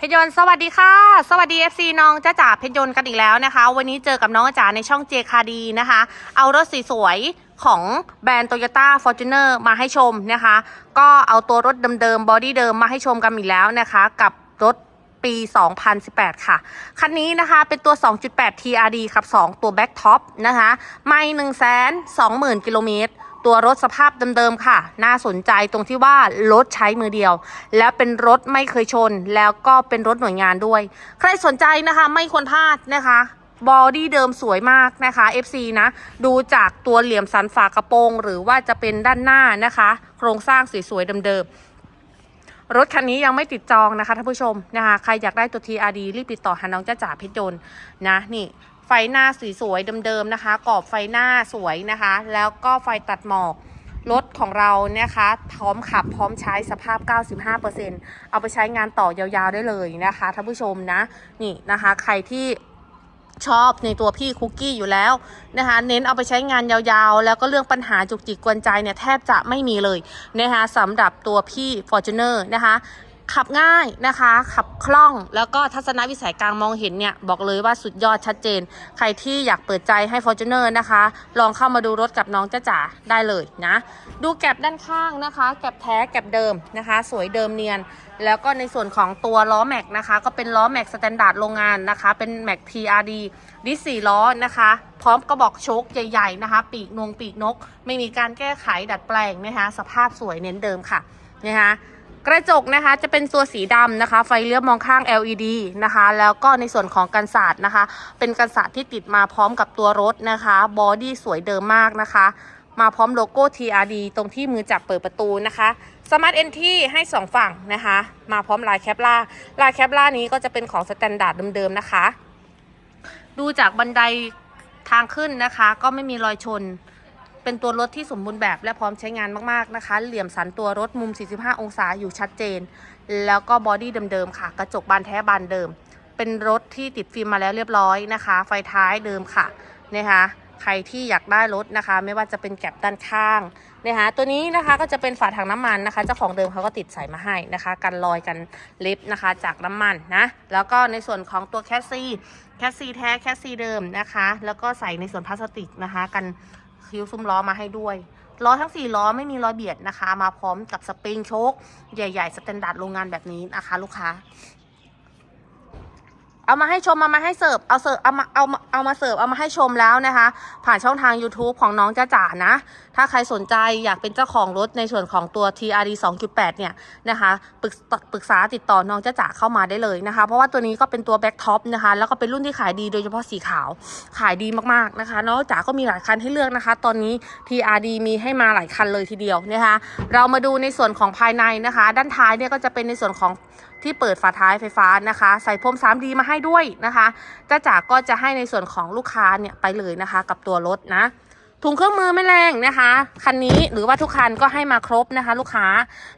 เพชรยนสวัสดีค่ะ สวัสดี FC น้องจ้าจ๋าเพชรยนกันอีกแล้วนะคะ วันนี้เจอกับน้องจ๋าในช่องเจคาดีนะคะ เอารถสีสวยของแบรนด์ Toyota Fortuner มาให้ชมนะคะ ก็เอาตัวรถเดิมๆบอดี้เดิมมาให้ชมกันอีกแล้วนะคะ กับรถปี 2018 ค่ะ คันนี้นะคะ เป็นตัว 2.8 TRD ขับ 2 ตัว Back Top นะคะ ไม่ 1 2 0 0 0 0 กิโลเมตร ตัวรถสภาพเดิมๆค่ะ น่าสนใจตรงที่ว่ารถใช้มือเดียว แล้วเป็นรถไม่เคยชน แล้วก็เป็นรถหน่วยงานด้วย ใครสนใจนะคะไม่ควรพลาดนะคะบอดี้เดิมสวยมากนะคะ FC นะ ดูจากตัวเหลี่ยมสันฝากระโปรง หรือว่าจะเป็นด้านหน้านะคะ โครงสร้างสวยๆเดิมๆ รถคันนี้ยังไม่ติดจองนะคะท่านผู้ชมนะคะใครอยากได้ตัว TRD รีบติดต่อหาน้องจ้าจ๋าเพชรยนต์นะนี่ไฟหน้าสีสวยเดิมๆนะคะกรอบไฟหน้าสวยนะคะ แล้วก็ไฟตัดหมอกรถของเรานะคะพร้อมขับพร้อมใช้สภาพ 95%เอาไปใช้งานต่อยาวๆได้เลยนะคะท่านผู้ชมนะนี่นะคะ ใครที่ ชอบในตัวพี่คุกกี้อยู่แล้วนะคะเน้นเอาไปใช้งานยาวๆ แล้วก็เรื่องปัญหาจุกจิกกวนใจเนี่ยแทบจะไม่มีเลยนะคะสำหรับตัวพี่ Fortuner นะคะ ขับง่ายนะคะ ขับคล่องแล้วก็ทัศนวิสัยกลางมองเห็นเนี่ย บอกเลยว่าสุดยอดชัดเจน ใครที่อยากเปิดใจให้ Fortuner นะคะ ลองเข้ามาดูรถกับน้องจ้าจ๋าได้เลยนะ ดูแก็บด้านข้างนะคะ แก็บแท้แก็บเดิมนะคะ สวยเดิมเนียน แล้วก็ในส่วนของตัวล้อแม็กนะคะ ก็เป็นล้อแม็กสแตนดาร์ดโรงงานนะคะ เป็นแม็ก TRD ดิสสี่ล้อนะคะพร้อมกระบอกโชคใหญ่ๆนะคะ ปีกนงปีกนก ไม่มีการแก้ไขดัดแปลงนะคะ สภาพสวยเน้นเดิมค่ะนะคะ กระจกนะคะจะเป็นตัวสีดำนะคะ ไฟเลี้ยวมองข้าง LED นะคะ แล้วก็ในส่วนของกันศาสตร์นะคะ เป็นกันศาสตร์ที่ติดมาพร้อมกับตัวรถนะคะบอดี้สวยเดิมมากนะคะ มาพร้อมโลโก้ TRD ตรงที่มือจับเปิดประตูนะคะ Smart Entry ให้ 2 ฝั่งนะคะ มาพร้อมลายแคปล่าลายแคปล่านี้ก็จะเป็นของสแตนดาร์ดเดิมๆนะคะ ดูจากบันไดทางขึ้นนะคะ ก็ไม่มีรอยชน เป็นตัวรถที่สมบูรณ์แบบและพร้อมใช้งานมากๆนะคะ เหลี่ยมสันตัวรถมุม 45 องศาอยู่ชัดเจน แล้วก็บอดี้เดิมๆค่ะ กระจกบานแท้บานเดิม เป็นรถที่ติดฟิล์มมาแล้วเรียบร้อยนะคะ ไฟท้ายเดิมค่ะนะคะใครที่อยากได้รถนะคะ ไม่ว่าจะเป็นแก็บด้านข้างนะคะตัวนี้นะคะก็จะเป็นฝาถังน้ำมันนะคะเจ้าของเดิมเขาก็ติดใส่มาให้นะคะกันรอยกันเล็บนะคะจากน้ำมันนะแล้วก็ในส่วนของตัวแคสซีแคสซีแท้แคสซีเดิมนะคะ แล้วก็ใส่ในส่วนพลาสติกนะคะ กัน คิ้วซุ้มล้อมาให้ด้วยล้อทั้ง 4 ล้อไม่มีรอยเบียดนะคะ มาพร้อมกับสปริงโชคใหญ่ๆสแตนดาร์ดโรงงานแบบนี้นะคะ ลูกค้า เอามาให้ชมเอามาให้เสิร์ฟเอาเสิร์ฟเอามาเอามาเอามาเสิร์ฟเอามาให้ชมแล้วนะคะ ผ่านช่องทาง YouTube ของน้องจ้าจ๋านะ ถ้าใครสนใจอยากเป็นเจ้าของรถในส่วนของตัว TRD 2.8 เนี่ยนะคะปรึกปรึกษาติดต่อน้องจ้าจ๋าเข้ามาได้เลยนะคะ เพราะว่าตัวนี้ก็เป็นตัวแบ็ k ท็อปนะคะ แล้วก็เป็นรุ่นที่ขายดีโดยเฉพาะสีขาวขายดีมากๆนะคะน้องจ๋าก็มีหลายคันให้เลือกนะคะ ตอนนี้ TRD มีให้มาหลายคันเลยทีเดียวนะคะ เรามาดูในส่วนของภายในนะคะ ด้านท้ายเนี่ยก็จะเป็นในส่วนของ ที่เปิดฝาท้ายไฟฟ้านะคะ ใส่พรม 3D มาให้ด้วยนะคะจ้าจ๋าก็จะให้ในส่วนของลูกค้าเนี่ยไปเลยนะคะ กับตัวรถนะถุงเครื่องมือไม่แรงนะคะ คันนี้หรือว่าทุกคันก็ให้มาครบนะคะ ลูกค้า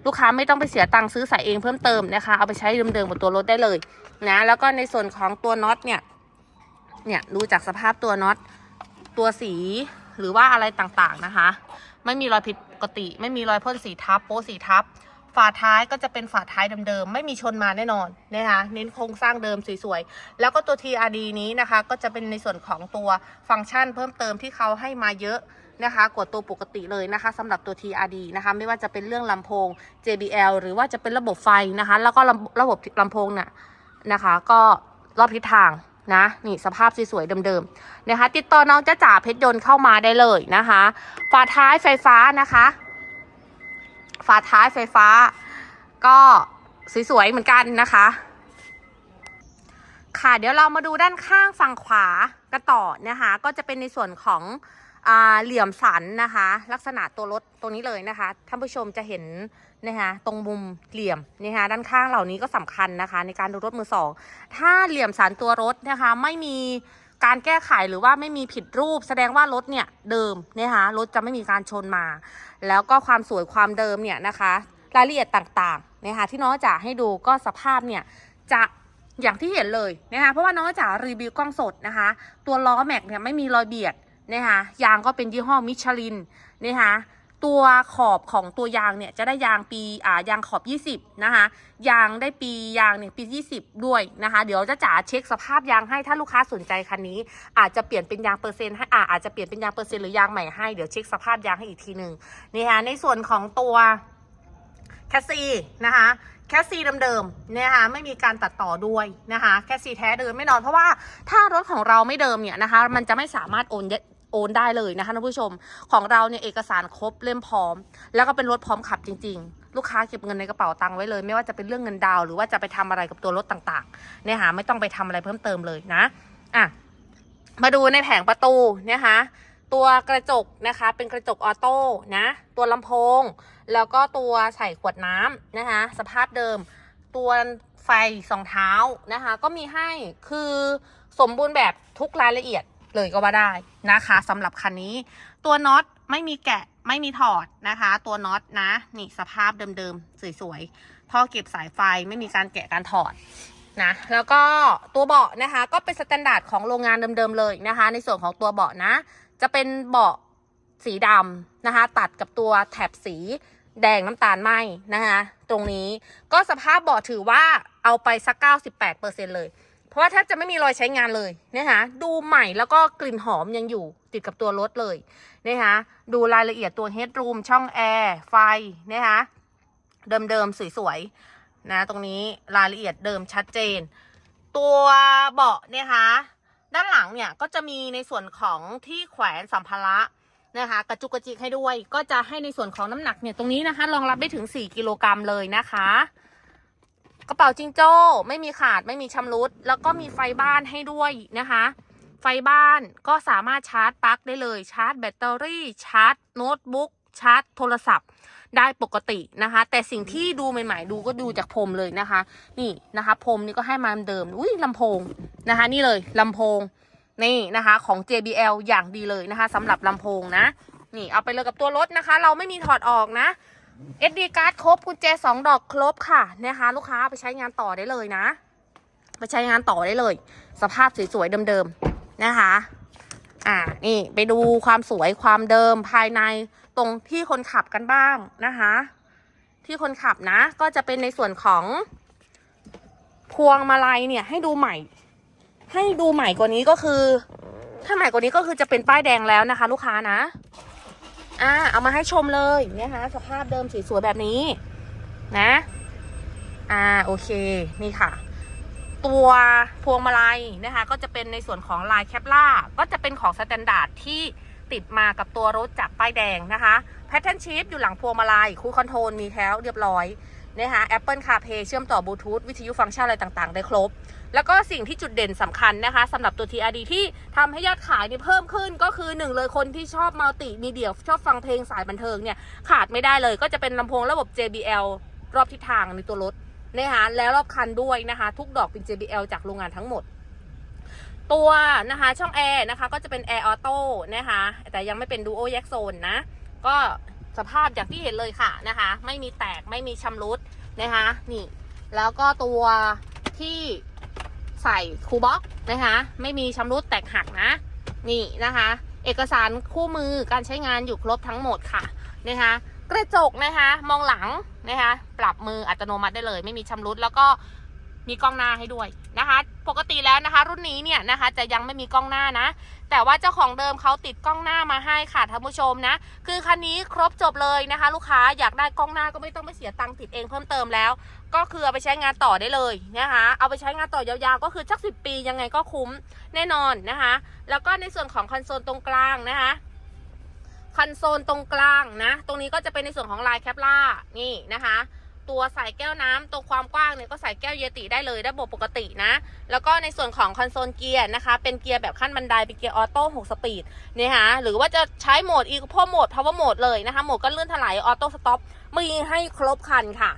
ลูกค้าไม่ต้องไปเสียตังค์ซื้อใส่เองเพิ่มเติมนะคะ เอาไปใช้เดิมๆบนตัวรถได้เลยนะแล้วก็ในส่วนของตัวน็อตเนี่ยเนี่ยดูจากสภาพตัวน็อตตัวสีหรือว่าอะไรต่างๆนะคะ ไม่มีรอยผิดปกติ ไม่มีรอยพ่นสีทับ โป๊สีทับ ฝาท้ายก็จะเป็นฝาท้ายเดิมๆ ไม่มีชนมาแน่นอนนะคะ เน้นโครงสร้างเดิมสวยๆ แล้วก็ตัว TRD นี้นะคะ ก็จะเป็นในส่วนของตัวฟังก์ชันเพิ่มเติมที่เขาให้มาเยอะนะคะกว่าตัวปกติเลยนะคะสำหรับตัว TRD นะคะไม่ว่าจะเป็นเรื่องลำโพง JBL หรือว่าจะเป็นระบบไฟนะคะ แล้วก็ระบบลำโพงน่ะนะคะ ก็รอบทิศทางนะนี่สภาพสวยๆเดิมๆนะคะ ติดต่อน้องจ้าจ๋าเพชรยนต์เข้ามาได้เลยนะคะ ฝาท้ายไฟฟ้านะคะ ฝาท้ายไฟฟ้า ก็สวยๆเหมือนกันนะคะ ค่ะเดี๋ยวเรามาดูด้านข้างฝั่งขวากันต่อนะคะ ก็จะเป็นในส่วนของอเหลี่ยมสันนะคะ ลักษณะตัวรถตรงนี้เลยนะคะท่านผู้ชมจะเห็นนะคะตรงมุมเหลี่ยมนะคะด้านข้างเหล่านี้ก็สำคัญนะคะ ในการดูรถมือสองถ้าเหลี่ยมสันตัวรถนะคะ ไม่มี การแก้ไขหรือว่าไม่มีผิดรูป แสดงว่ารถเนี่ยเดิมนะคะรถจะไม่มีการชนมา แล้วก็ความสวยความเดิมเนี่ยนะคะรายละเอียดต่างๆนะคะที่น้องจ๋าให้ดูก็สภาพเนี่ยจะอย่างที่เห็นเลยนะคะเพราะว่าน้องจ๋ารีวิวกล้องสดนะคะ ตัวล้อแม็กเนี่ยไม่มีรอยเบียดนะคะยางก็เป็นยี่ห้อมิชลินนะคะ ตัวขอบของตัวยางเนี่ยจะได้ยางปีอ่ายางขอบ 20 นะคะ ยางได้ปียางเนี่ยปี 20 ด้วยนะคะ เดี๋ยวจะจ๋าเช็คสภาพยางให้ถ้าลูกค้าสนใจคันนี้ อาจจะเปลี่ยนเป็นยางเปอร์เซ็นต์ให้อ่าอาจจะเปลี่ยนเป็นยางเปอร์เซ็นต์หรือยางใหม่ให้เดี๋ยวเช็คสภาพยางให้อีกทีหนึ่งนี่ค่ะในส่วนของตัวแคสซีนะคะแคสซีเดิมๆเนี่ยค่ะไม่มีการตัดต่อด้วยนะคะแคสซีแท้เดิมไม่นอนเพราะว่าถ้ารถของเราไม่เดิมเนี่ยนะคะมันจะไม่สามารถโอน โอนได้เลยนะคะท่านผู้ชม ของเราเนี่ยเอกสารครบเล่มพร้อม แล้วก็เป็นรถพร้อมขับจริง ๆ ลูกค้าเก็บเงินในกระเป๋าตังค์ไว้เลย ไม่ว่าจะเป็นเรื่องเงินดาวหรือว่าจะไปทำอะไรกับตัวรถต่างๆเนี่ยค่ะไม่ต้องไปทำอะไรเพิ่มเติมเลยนะอะมาดูในแผงประตูนะคะตัวกระจกนะคะเป็นกระจกออโต้นะตัวลำโพง แล้วก็ตัวใส่ขวดน้ำนะคะสภาพเดิม ตัวไฟสองเท้านะคะก็มีให้คือสมบูรณ์แบบทุกรายละเอียด เลยก็ว่าได้นะคะสำหรับคันนี้ ตัวน็อตไม่มีแกะไม่มีถอดนะคะ ตัวน็อตนะ นี่สภาพเดิมๆ สวยๆท่อเก็บสายไฟไม่มีการแกะการถอดนะ แล้วก็ตัวเบาะนะคะ ก็เป็นสแตนดาร์ดของโรงงานเดิมๆเลยนะคะ ในส่วนของตัวเบาะนะ จะเป็นเบาะสีดำนะคะ ตัดกับตัวแถบสีแดงน้ำตาลไหมนะคะ ตรงนี้ก็สภาพเบาะถือว่าเอาไปสัก 98%เลย เพราะว่าถ้าจะไม่มีรอยใช้งานเลยนะคะดูใหม่แล้วก็กลิ่นหอมยังอยู่ติดกับตัวรถเลยนะคะดูรายละเอียดตัวเฮดรูมช่องแอร์ไฟนะคะเดิมๆสวยๆนะตรงนี้รายละเอียดเดิมชัดเจน ตัวเบาะเนี่ยคะด้านหลังเนี่ยก็จะมีในส่วนของที่แขวนสัมภาระนะคะกระจุกกระจิกให้ด้วย ก็จะให้ในส่วนของน้ำหนักเนี่ยตรงนี้นะคะรองรับได้ถึง 4 กิโลกรัมเลยนะคะ กระเป๋าจิงโจ้ ไม่มีขาดไม่มีชำรุด แล้วก็มีไฟบ้านให้ด้วยนะคะ ไฟบ้านก็สามารถชาร์จปลั๊กได้เลย ชาร์จแบตเตอรี่ชาร์จโน้ตบุ๊กชาร์จโทรศัพท์ได้ปกตินะคะ แต่สิ่งที่ดูใหม่ ๆ ดูก็ดูจากพรมเลยนะคะ นี่นะคะพรมนี่ก็ให้มาเดิมอุ้ยลำโพงนะคะ นี่เลยลำโพงนี่นะคะของ JBL อย่างดีเลยนะคะสำหรับลำโพงนะนี่เอาไปเลยกับตัวรถนะคะ เราไม่มีถอดออกนะ SD card ครบกุญแจสองดอกครบค่ะนะคะลูกค้าไปใช้งานต่อได้เลยนะ ไปใช้งานต่อได้เลย สภาพสวยๆเดิมๆนะคะ อ่านี่ไปดูความสวยความเดิมภายในตรงที่คนขับกันบ้างนะคะ ที่คนขับนะ ก็จะเป็นในส่วนของพวงมาลัยเนี่ยให้ดูใหม่ ให้ดูใหม่กว่านี้ก็คือ ถ้าใหม่กว่านี้ก็คือจะเป็นป้ายแดงแล้วนะคะ ลูกค้านะ อ่าเอามาให้ชมเลยนะคะสภาพเดิมสวยๆแบบนี้ นะ อ่าโอเคนี่ค่ะ ตัวพวงมาลัยนะคะ ก็จะเป็นในส่วนของลายแคปล่าก็จะเป็นของสแตนดาร์ดที่ติดมากับตัวรถจากป้ายแดงนะคะแพทเทิร์นชีฟอยู่หลังพวงมาลัยคูคอนโทรลมีแล้วเรียบร้อยนะคะ Apple CarPlay เชื่อมต่อบลูทูธวิทยุฟังก์ชันอะไรต่างๆ ได้ครบ แล้วก็สิ่งที่จุดเด่นสำคัญนะคะสำหรับตัว TRD ที่ทำให้ยอดขายเนี่ยเพิ่มขึ้นก็คือหนึ่งเลยคนที่ชอบมัลติมีเดียชอบฟังเพลงสายบันเทิงเนี่ยขาดไม่ได้เลย ก็จะเป็นลำโพงระบบ JBL รอบทิศทางในตัวรถนะคะแล้วรอบคันด้วยนะคะ ทุกดอกเป็น JBL จากโรงงานทั้งหมด ตัวนะคะช่องแอร์นะคะก็จะเป็นแอร์ออโต้นะคะแต่ยังไม่เป็นดูโอแยกโซนนะ ก็สภาพอย่างที่เห็นเลยค่ะนะคะ ไม่มีแตกไม่มีชำรุดนะคะนี่ แล้วก็ตัวที่ ใส่คูบ็อกนะคะ ไม่มีชำรุดแตกหักนะ นี่นะคะ เอกสารคู่มือการใช้งานอยู่ครบทั้งหมดค่ะนะคะ กระจกนะคะ มองหลังนะคะ ปรับมืออัตโนมัติได้เลย ไม่มีชำรุดแล้วก็มีกล้องหน้าให้ด้วยนะคะ ปกติแล้วนะคะ รุ่นนี้เนี่ยนะคะ จะยังไม่มีกล้องหน้านะ แต่ว่าเจ้าของเดิมเขาติดกล้องหน้ามาให้ค่ะท่านผู้ชมนะ คือคันนี้ครบจบเลยนะคะ ลูกค้าอยากได้กล้องหน้าก็ไม่ต้องไปเสียตังค์ติดเองเพิ่มเติมแล้ว ก็คือเอาไปใช้งานต่อได้เลยนะคะ เอาไปใช้งานต่อยาวๆ ก็คือสักสิปียังไงก็คุ้มแน่นอนนะคะ แล้วก็ในส่วนของคอนโซลตรงกลางนะคะคอนโซลตรงกลางนะ ตรงนี้ก็จะเป็นในส่วนของลายแคปล่านี่นะคะ ตัวใส่แก้วน้ำตรงความกว้างเนี่ยก็ใส่แก้วเยติได้เลยระบบปกตินะ แล้วก็ในส่วนของคอนโซลเกียร์นะคะ เป็นเกียร์แบบขั้นบันไดเป็นเกียร์ออโต้6สปีดเนี่ยฮะหรือว่าจะใช้โหมดอีโคโหมด power mode เลยนะคะโหมดก็เลื่อนถลายออโต้สต็อปมีให้ครบคันค่ะ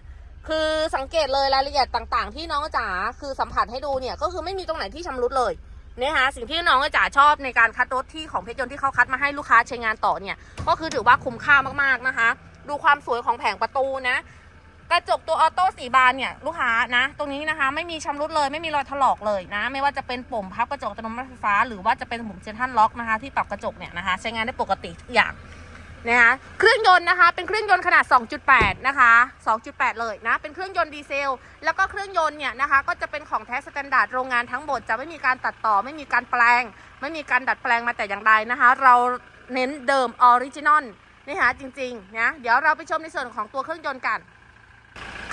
คือสังเกตเลยรายละเอียดต่างๆ ที่น้องจ๋าคือสัมผัสให้ดูเนี่ยก็คือไม่มีตรงไหนที่ชำรุดเลยนะคะสิ่งที่น้องจ๋าชอบในการคัดรถที่ของเพชรยนต์ที่เขาคัดมาให้ลูกค้าใช้งานต่อเนี่ยก็คือถือว่าคุ้มค่ามากๆนะคะ ดูความสวยของแผงประตูนะ กระจกตัวออโต้สีบานเนี่ยลูกค้านะ ตรงนี้นะคะไม่มีชำรุดเลยไม่มีรอยถลอกเลยนะ ไม่ว่าจะเป็นปุ่มพับกระจกอัตโนมัติไฟฟ้า หรือว่าจะเป็นปุ่มเซนทรัลล็อกนะคะที่ปรับกระจกเนี่ยนะคะใช้งานได้ปกติทุกอย่าง นะคะเครื่องยนต์นะคะเป็นเครื่องยนต์ขนาด 2.8 นะคะ 2.8 เลยนะ เป็นเครื่องยนต์ดีเซล แล้วก็เครื่องยนต์เนี่ยนะคะ ก็จะเป็นของแท้สแตนดาร์ดโรงงานทั้งหมด จะไม่มีการตัดต่อ ไม่มีการแปลง ไม่มีการดัดแปลงมาแต่อย่างใดนะคะ เราเน้นเดิมออริจินอลนะคะจริงๆนะเดี๋ยวเราไปชมในส่วนของตัวเครื่องยนต์กัน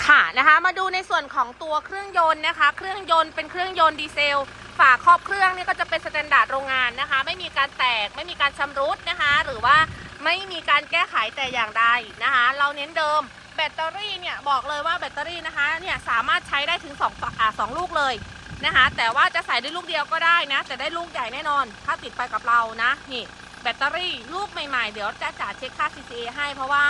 ค่ะนะคะมาดูในส่วนของตัวเครื่องยนต์นะคะ เครื่องยนต์เป็นเครื่องยนต์ดีเซลฝาครอบเครื่องนี่ก็จะเป็นสแตนดาร์ดโรงงานนะคะ ไม่มีการแตกไม่มีการชำรุดนะคะ หรือว่า ไม่มีการแก้ไขแต่อย่างใดนะคะ เราเน้นเดิมแบตเตอรี่เนี่ยบอกเลยว่าแบตเตอรี่นะคะเนี่ยสามารถใช้ได้ถึง2อ่าสองลูกเลยนะคะ แต่ว่าจะใส่ได้ลูกเดียวก็ได้นะ แต่ได้ลูกใหญ่แน่นอน ถ้าติดไปกับเรานะนี่แบตเตอรี่ลูกใหม่ๆ เดี๋ยวจะจ่าเช็คค่า CCA ให้เพราะว่า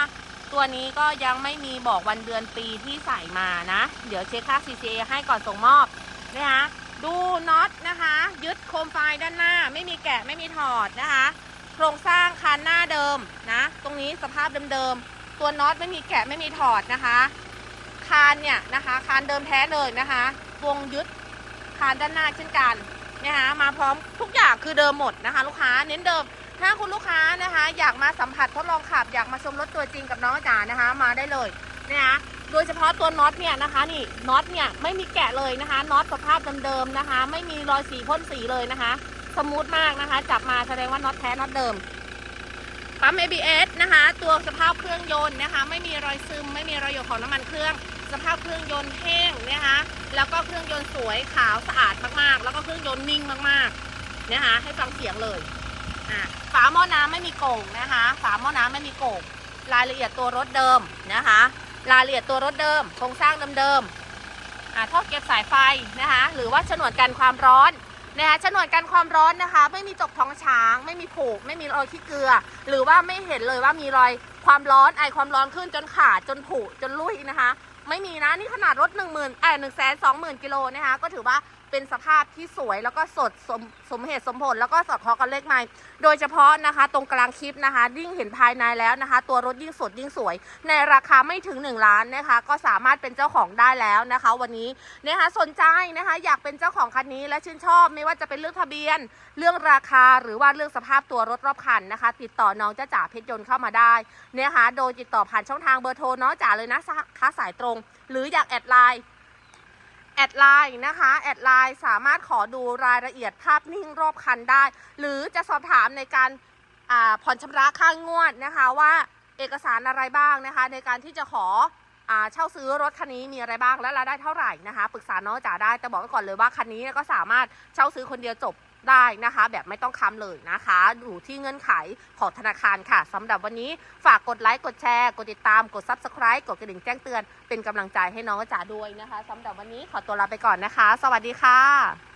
ตัวนี้ก็ยังไม่มีบอกวันเดือนปีที่ใส่มานะ เดี๋ยวเช็คค่า CCA ให้ก่อนส่งมอบนะคะดูน็อตนะคะ ยึดโคมไฟด้านหน้า ไม่มีแกะไม่มีถอดนะคะ โครงสร้างคานหน้าเดิมนะ ตรงนี้สภาพเดิมๆ ตัวน็อตไม่มีแกะไม่มีถอดนะคะ คานเนี่ยนะคะคานเดิมแท้เลยนะคะวงยึดคานด้านหน้าเช่นกันนะคะมาพร้อมทุกอย่างคือเดิมหมดนะคะ ลูกค้าเน้นเดิม ถ้าคุณลูกค้านะคะ อยากมาสัมผัสทดลองขับอยากมาชมรถตัวจริงกับน้องจ๋านะคะ มาได้เลยนะคะโดยเฉพาะตัวน็อตเนี่ยนะคะนี่น็อตเนี่ยไม่มีแกะเลยนะคะน็อตสภาพเดิมๆนะคะ ไม่มีรอยสีพ่นสีเลยนะคะ สมูทมากนะคะ จับมาแสดงว่าน็อตแท้น็อตเดิม ปั๊ม ABS นะคะ ตัวสภาพเครื่องยนต์นะคะ ไม่มีรอยซึม ไม่มีรอยหยดของน้ำมันเครื่อง สภาพเครื่องยนต์แห้งนะคะ แล้วก็เครื่องยนต์สวยขาวสะอาดมากๆ แล้วก็เครื่องยนต์นิ่งมากๆนะคะ ให้ฟังเสียงเลยฝาหม้อน้ำไม่มีโก่งนะคะ ฝาหม้อน้ำไม่มีโก่งรายละเอียดตัวรถเดิมนะคะ รายละเอียดตัวรถเดิม โครงสร้างเดิมๆท่อเก็บสายไฟนะคะ หรือว่าฉนวนกันความร้อน นะคะฉนวนกันความร้อนนะคะ ไม่มีจกท้องช้าง ไม่มีผูกไม่มีรอยขี้เกลือ หรือว่าไม่เห็นเลยว่ามีรอยความร้อนไอความร้อนขึ้นจนขาดจนผุจนลุยนะคะ ไม่มีนะนี่ขนาดรถ1 0 0 0 0เอ่อหนึ่งแสนสองหมื่นกิโลนะคะก็ถือว่า เป็นสภาพที่สวยแล้วก็สดสมสมเหตุสมผล แล้วก็สอดคล้องกันเลขไม้โดยเฉพาะนะคะ ตรงกลางคลิปนะคะยิ่งเห็นภายในแล้วนะคะ ตัวรถยิ่งสดยิ่งสวย ในราคาไม่ถึง 1 ล้านนะคะ ก็สามารถเป็นเจ้าของได้แล้วนะคะ วันนี้นะคะสนใจนะคะ อยากเป็นเจ้าของคันนี้และชื่นชอบ ไม่ว่าจะเป็นเรื่องทะเบียน เรื่องราคาหรือว่าเรื่องสภาพตัวรถรอบคันนะคะ ติดต่อน้องจ้าจ๋าเพชรยนต์เข้ามาได้นะคะโดยติดต่อผ่านช่องทางเบอร์โทรน้องจ๋าเลยนะค้าสายตรง หรืออยากแอดไลน์ อดไลน์นะคะแอดไลน์สามารถขอดูรายละเอียดภาพนิ่งรอบคันได้ หรือจะสอบถามในการผ่อนชำระค่างวดนะคะว่าเอกสารอะไรบ้างนะคะ ในการที่จะขออาเช่าซื้อรถคันนี้มีอะไรบ้างและรายได้เท่าไหร่นะคะปรึกษาน้องจ๋าได้แต่บอกไว้ก่อนเลยว่าคันนี้ก็สามารถเช่าซื้อคนเดียวจบ ได้นะคะ แบบไม่ต้องค้ำเลยนะคะอยู่ที่เงื่อนไขของธนาคารค่ะสำหรับวันนี้ฝากกดไลค์กดแชร์ กดติดตามกด Subscribe กดกระดิ่งแจ้งเตือนเป็นกำลังใจให้น้องจ๋าด้วยนะคะสำหรับวันนี้ขอตัวลาไปก่อนนะคะ สวัสดีค่ะ